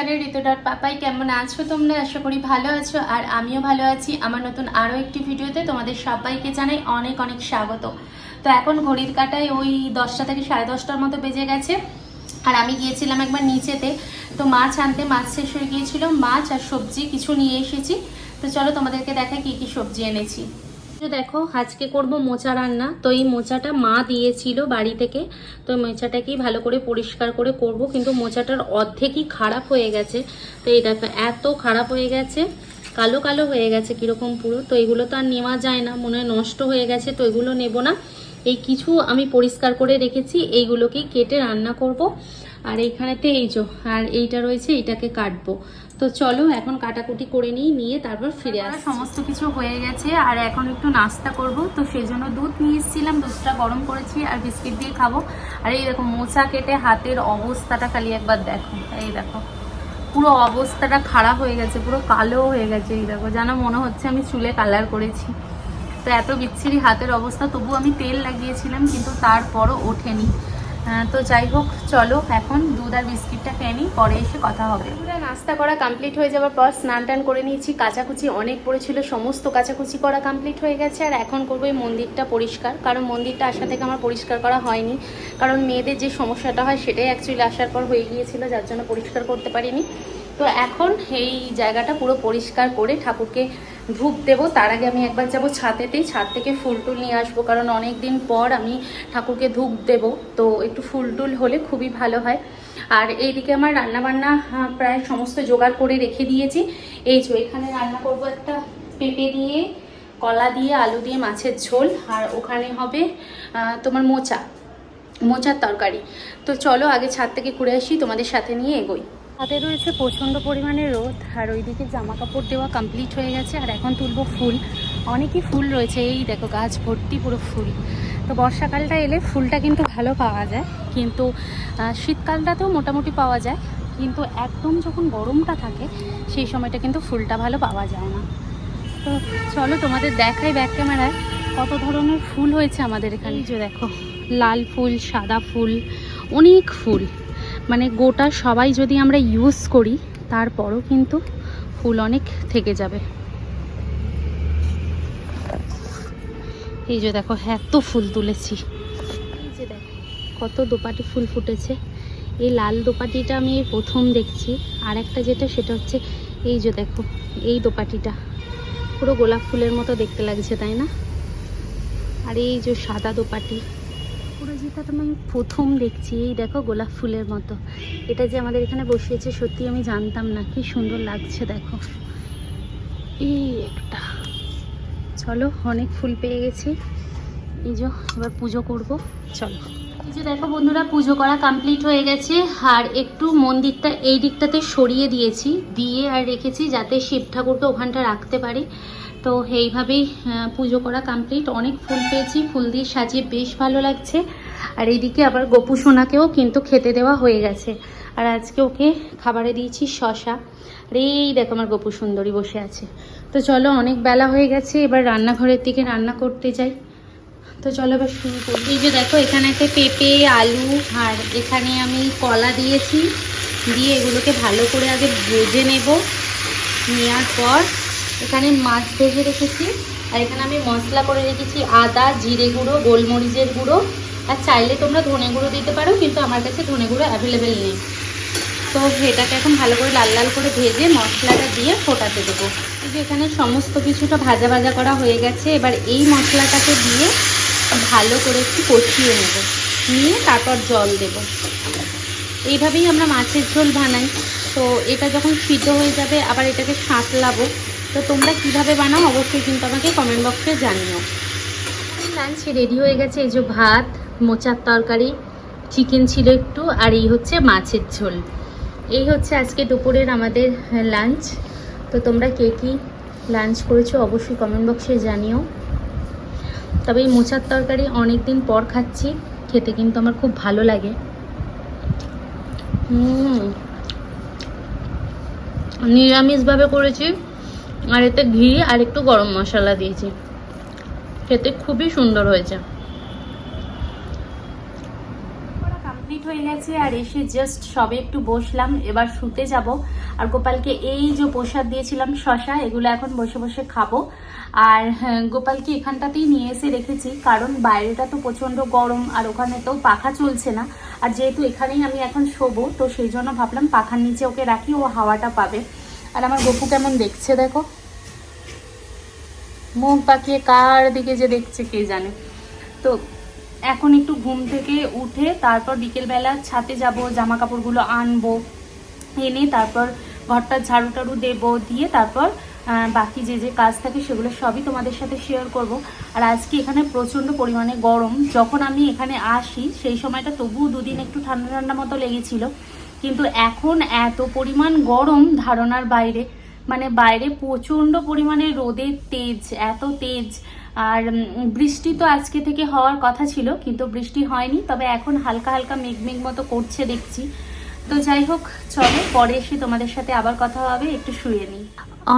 Channel ঋতুডার Papai কেমন আছো তোমরা? আশা করি ভালো আছো। আর আমিও ভালো আছি। আমার নতুন আরও একটি ভিডিওতে তোমাদের সবাইকে জানাই অনেক অনেক স্বাগত। তো এখন ঘড়ির কাটায় ওই দশটা থেকে সাড়ে দশটার মতো বেজে গেছে। আর আমি গিয়েছিলাম একবার নিচেতে। তো মাছ আনতে মাছ শেষ হয়ে গিয়েছিল। মাছ আর সবজি কিছু নিয়ে এসেছি। তো চলো তোমাদেরকে দেখাই কি কি সবজি এনেছি। দেখো, আজকে করব মোচা রান্না। তো এই মোচাটা মা দিয়েছিল বাড়ি থেকে। তো মোচাটাকেই ভালো করে পরিষ্কার করে করব। কিন্তু মোচাটার অর্ধেকই খারাপ হয়ে গেছে। তো এই দেখো, এত খারাপ হয়ে গেছে। কালো কালো হয়ে গেছে কীরকম পুরো। তো এগুলো তো আর নেওয়া যায় না। মনে নষ্ট হয়ে গেছে। তো এগুলো নেব না। এই কিছু আমি পরিষ্কার করে রেখেছি। এইগুলোকেই কেটে রান্না করব। আর এইখানেতে এই যে, আর এইটা রয়েছে, এইটাকে কাটবো। তো চলো এখন কাটাকুটি করে নিই নিয়ে তারপর ফিরে আসি সমস্ত কিছু হয়ে গেছে আর এখন একটু নাস্তা করব। তো সেই জন্য দুধ নিয়ে এসেছিলাম দুধটা গরম করেছি আর বিস্কিট দিয়ে খাব। আর এই দেখো মোচা কেটে হাতের অবস্থাটা খালি একবার দেখো। এই দেখো পুরো অবস্থাটা খারাপ হয়ে গেছে পুরো কালো হয়ে গেছে। এই দেখো যেন মনে হচ্ছে আমি চুলে কালার করেছি। তো এত বিচ্ছিরি হাতের অবস্থা তবু আমি তেল লাগিয়েছিলাম কিন্তু তারপরও ওঠেনি। তো যাই হোক, চলো এখন দুধ আর বিস্কিটটা খেয়ে নিই, পরে এসে কথা হবে। নাস্তা করা কমপ্লিট হয়ে যাওয়ার পর স্নান টান করে নিয়েছি, কাচাকুচি অনেক পড়েছিল, সমস্ত কাচাকুচি করা কমপ্লিট হয়ে গেছে, আর এখন করব এই মন্দিরটা পরিষ্কার, কারণ মন্দিরটা আসা থেকে আমার পরিষ্কার করা হয়নি, কারণ মেয়েদের যে সমস্যাটা হয় সেটাই অ্যাকচুয়ালি আসার পর হয়ে গিয়েছিল, যার জন্য পরিষ্কার করতে পারিনি। তো এখন এই জায়গাটা পুরো পরিষ্কার করে ঠাকুরকে ধূপ দেবো। তার আগে আমি একবার যাব ছাদেতেই। ছাদ থেকে ফুল টুল নিয়ে আসব কারণ অনেক দিন পর আমি ঠাকুরকে ধূপ দেব। তো একটু ফুল টুল হলে খুবই ভালো হয়। আর এইদিকে আমার রান্নাবান্না আহ, প্রায় সমস্ত জোগাড় করে রেখে দিয়েছি। এই যে এখানে রান্না করব একটা পেঁপে দিয়ে কলা দিয়ে আলু দিয়ে মাছের ঝোল। আর ওখানে হবে তোমার মোচা মোচার তরকারি। তো চলো আগে ছাদ থেকে ঘুরে আসি তোমাদের সাথে নিয়ে এগোই। হাতে রয়েছে প্রচণ্ড পরিমাণে রোদ আর ওইদিকে জামা কাপড় দেওয়া কমপ্লিট হয়ে গেছে আর এখন তুলবো ফুল। অনেকই ফুল রয়েছে এই দেখো গাছ ভর্তি পুরো ফুল। তো বর্ষাকালটা এলে ফুলটা কিন্তু ভালো পাওয়া যায় কিন্তু শীতকালটাতেও মোটামুটি পাওয়া যায় কিন্তু একদম যখন গরমটা থাকে সেই সময়টা কিন্তু ফুলটা ভালো পাওয়া যায় না। তো চলো তোমাদের দেখাই ব্যাক ক্যামেরায় কত ধরনের ফুল হয়েছে আমাদের এখানে। যে দেখো লাল ফুল সাদা ফুল অনেক ফুল। মানে গোটা সবাই যদি আমরা ইউজ করি, তারপরও কিন্তু ফুল অনেক থেকে যাবে। এই যে দেখো, এত ফুল তুলেছি। এই যে দেখো, কত দোপাটি ফুল ফুটেছে। এই লাল দোপাটিটা আমি প্রথম দেখছি। আর একটা যেটা, সেটা হচ্ছে এই যে দেখো, এই দোপাটিটা। পুরো গোলাপ ফুলের মতো দেখতে লাগছে, তাই না? আর এই যে সাদা দোপাটি। পুরো যেটা তো আমি প্রথম দেখছি, এই দেখো গোলাপ ফুলের মতো। এটা যে আমাদের এখানে বসিয়েছে, সত্যি আমি জানতাম না, কি সুন্দর লাগছে, দেখো। এই একটা। চলো, অনেক ফুল পেয়ে গেছি। এই যে, এবার পুজো করব। চলো। এই যে দেখো বন্ধুরা, পুজো করা কমপ্লিট হয়ে গেছে। আর একটু মন্দিরটা এই দিকটাতে সরিয়ে দিয়েছি, দিয়ে আর রেখেছি, যাতে শিব ঠাকুরকে ওখানটা রাখতে পারি। তো এইভাবেই পুজো করা কমপ্লিট অনেক ফুল পেয়েছি, ফুল দিয়ে সাজিয়ে বেশ ভালো লাগছে। আর এইদিকে আবার গোপু সোনাকেও কিন্তু খেতে দেওয়া হয়ে গেছে। আর আজকে ওকে খাবারে দিয়েছি শশা। আর এই দেখো আমার গোপু সুন্দরী বসে আছে। তো চলো, অনেক বেলা হয়ে গেছে, এবার রান্নাঘরের দিকে রান্না করতে যাই। তো চলো এবার শুরু করি। এই যে দেখো, এখানে একটা পেঁপে, আলু, আর এখানে আমি কলা দিয়েছি। দিয়ে এগুলোকে ভালো করে আগে ভেজে নেব। নেওয়ার পর এখানে মাছ ভেজে রেখেছি। আর এখানে আমি মশলা করে রেখেছি আদা, জিরে গুঁড়ো, গোলমরিচের গুঁড়ো। আর চাইলে তোমরা ধনে গুঁড়ো দিতে পারো, কিন্তু আমার কাছে ধনে গুঁড়ো অ্যাভেলেবেল নেই। তো এটাকে এখন ভালো করে লাল লাল করে ভেজে মশলাটা দিয়ে ফোটাতে দেবো। এখানে সমস্ত কিছুটা ভাজা ভাজা করা হয়ে গেছে, এবার এই মশলাটাকে দিয়ে ভালো করে একটু কষিয়ে নেব। নিয়ে তারপর জল দেব। এইভাবেই আমরা মাছের ঝোল বানাই। তো এটা যখন সিদ্ধ হয়ে যাবে, আবার এটাকে সাঁতলাবো। তো তোমরা কীভাবে বানাও অবশ্যই কিন্তু আমাকে কমেন্ট বক্সে জানিও। লাঞ্চ রেডি হয়ে গেছে এই যে ভাত, মোচার তরকারি চিকেন ছিল একটু, আর এই হচ্ছে মাছের ঝোল। এই হচ্ছে আজকে দুপুরের আমাদের লাঞ্চ তো তোমরা কে কী লাঞ্চ করেছ অবশ্যই কমেন্ট বক্সে জানিও। তবে এই মোচার তরকারি অনেক দিন পর খাচ্ছি, খেতে কিন্তু আমার খুব ভালো লাগে। নিরামিষভাবে করেছি। আর এতে ঘি আর একটু গরম মশলা দিয়েছি। খেতে খুবই সুন্দর হয়েছে। কমপ্লিট হয়ে গেছে আর এসে জাস্ট সবে একটু বসলাম এবার শুতে যাব। আর গোপালকে এই যে প্রসাদ দিয়েছিলাম শশা এগুলো এখন বসে বসে খাব। আর হ্যাঁ, গোপালকে এখানটাতেই নিয়ে এসে রেখেছি কারণ বাইরেটা তো প্রচণ্ড গরম আর ওখানে তো পাখা চলছে না। আর যেহেতু এখানেই আমি এখন শোবো তো সেই জন্য ভাবলাম পাখার নিচে ওকে রাখি ও হাওয়াটা পাবে। আর আমার গপু কেমন দেখছে দেখো? মুখ পাকিয়ে কার দিকে যে দেখছে কে জানে। তো এখন একটু ঘুম থেকে উঠে তারপর বিকেলবেলা ছাতে যাব জামা কাপড়গুলো আনব, এনে তারপর ঘরটা ঝাড়ু টাড়ু দেবো, দিয়ে তারপর বাকি যে যে কাজ থাকে সেগুলো সবই তোমাদের সাথে শেয়ার করব। আর আজকে এখানে প্রচণ্ড পরিমাণে গরম। যখন আমি এখানে আসি, সেই সময়টা তবুও দুদিন একটু ঠান্ডা ঠান্ডা মতো লেগেছিল। কিন্তু এখন এত পরিমাণ গরম ধারণার বাইরে মানে বাইরে প্রচণ্ড পরিমাণে রোদের তেজ, এত তেজ। আর বৃষ্টি তো আজকে থেকে হওয়ার কথা ছিল, কিন্তু বৃষ্টি হয়নি, তবে এখন হালকা হালকা মেঘমেঘ মেঘ মতো করছে দেখছি। তো যাই হোক, চলো, পরে এসে তোমাদের সাথে আবার কথা হবে, একটু শুয়ে নিই।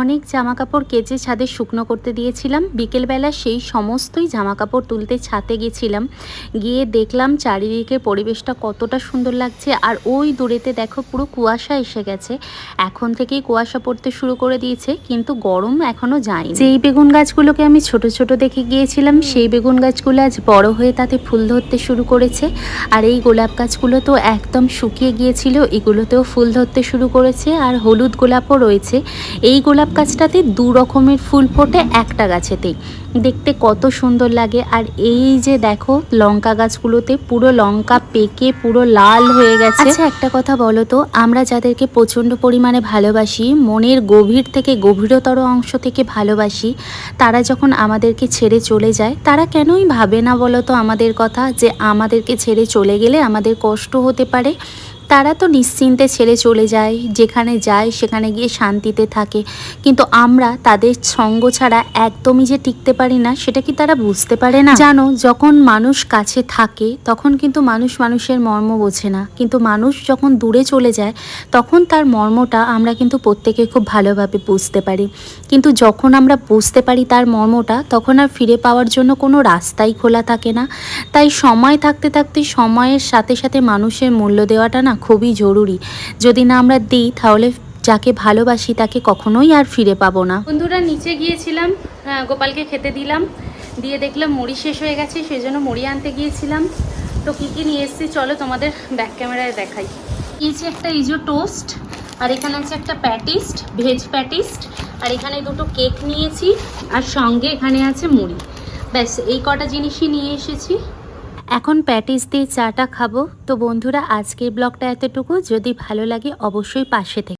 অনেক জামা কাপড় কেচে ছাদে শুকনো করতে দিয়েছিলাম। বিকেলবেলা সেই সমস্তই জামা কাপড় তুলতে ছাতে গেছিলাম। গিয়ে দেখলাম চারিদিকের পরিবেশটা কতটা সুন্দর লাগছে। আর ওই দূরেতে দেখো পুরো কুয়াশা এসে গেছে। এখন থেকেই কুয়াশা পড়তে শুরু করে দিয়েছে, কিন্তু গরম এখনও যায়নি। যেই বেগুন গাছগুলোকে আমি ছোট ছোট দেখে গিয়েছিলাম, সেই বেগুন গাছগুলো আজ বড় হয়ে তাতে ফুল ধরতে শুরু করেছে। আর এই গোলাপ গাছগুলো তো একদম শুকিয়ে গিয়েছিল, এগুলোতেও ফুল ধরতে শুরু করেছে। আর হলুদ গোলাপও রয়েছে। এই গোলাপ গাছটাতে দু রকমের ফুল ফোটে একটা গাছেতেই দেখতে কত সুন্দর লাগে। আর এই যে দেখো, লঙ্কা গাছগুলোতে পুরো লঙ্কা পেকে পুরো লাল হয়ে গেছে। আচ্ছা একটা কথা বলো তো, আমরা যাদেরকে প্রচণ্ড পরিমাণে ভালোবাসি, মনের গভীর থেকে গভীরতর অংশ থেকে ভালোবাসি, তারা যখন আমাদেরকে ছেড়ে চলে যায়, তারা কেনই ভাবে না বলো তো আমাদের কথা যে আমাদেরকে ছেড়ে চলে গেলে আমাদের কষ্ট হতে পারে? তারা তো নিশ্চিন্তে ছেড়ে চলে যায়, যেখানে যায় সেখানে গিয়ে শান্তিতে থাকে। কিন্তু আমরা তাদের সঙ্গ ছাড়া একদমই যে টিকতে পারি না, সেটা কি তারা বুঝতে পারে না? জানো, যখন মানুষ কাছে থাকে, তখন কিন্তু মানুষ মানুষের মর্ম বোঝে না। কিন্তু মানুষ যখন দূরে চলে যায়, তখন তার মর্মটা আমরা কিন্তু প্রত্যেকে খুব ভালোভাবে বুঝতে পারি। কিন্তু যখন আমরা বুঝতে পারি তার মর্মটা, তখন আর ফিরে পাওয়ার জন্য কোনো রাস্তাই খোলা থাকে না। তাই সময় থাকতে থাকতে সময়ের সাথে সাথে মানুষের মূল্য দেওয়াটা না খুবই জরুরি। যদি না আমরা দিই তাহলে যাকে ভালোবাসি তাকে কখনোই আর ফিরে পাবো না। বন্ধুরা নিচে গিয়েছিলাম আহ, গোপালকে খেতে দিলাম। দিয়ে দেখলাম মুড়ি শেষ হয়ে গেছে সেই জন্য মুড়ি আনতে গিয়েছিলাম। তো কী কী নিয়ে এসেছি চলো তোমাদের ব্যাক ক্যামেরায় দেখাই। নিয়েছি একটা ইজো টোস্ট আর এখানে আছে একটা প্যাটিস্ট ভেজ প্যাটিস্ট। আর এখানে দুটো কেক নিয়েছি আর সঙ্গে এখানে আছে মুড়ি। ব্যাস এই কটা জিনিসই নিয়ে এসেছি। এখন প্যাটিস দিয়ে চাটা খাব। তো বন্ধুরা, আজকের ব্লগটা এতটুকু। যদি ভালো লাগে, অবশ্যই পাশে থেকে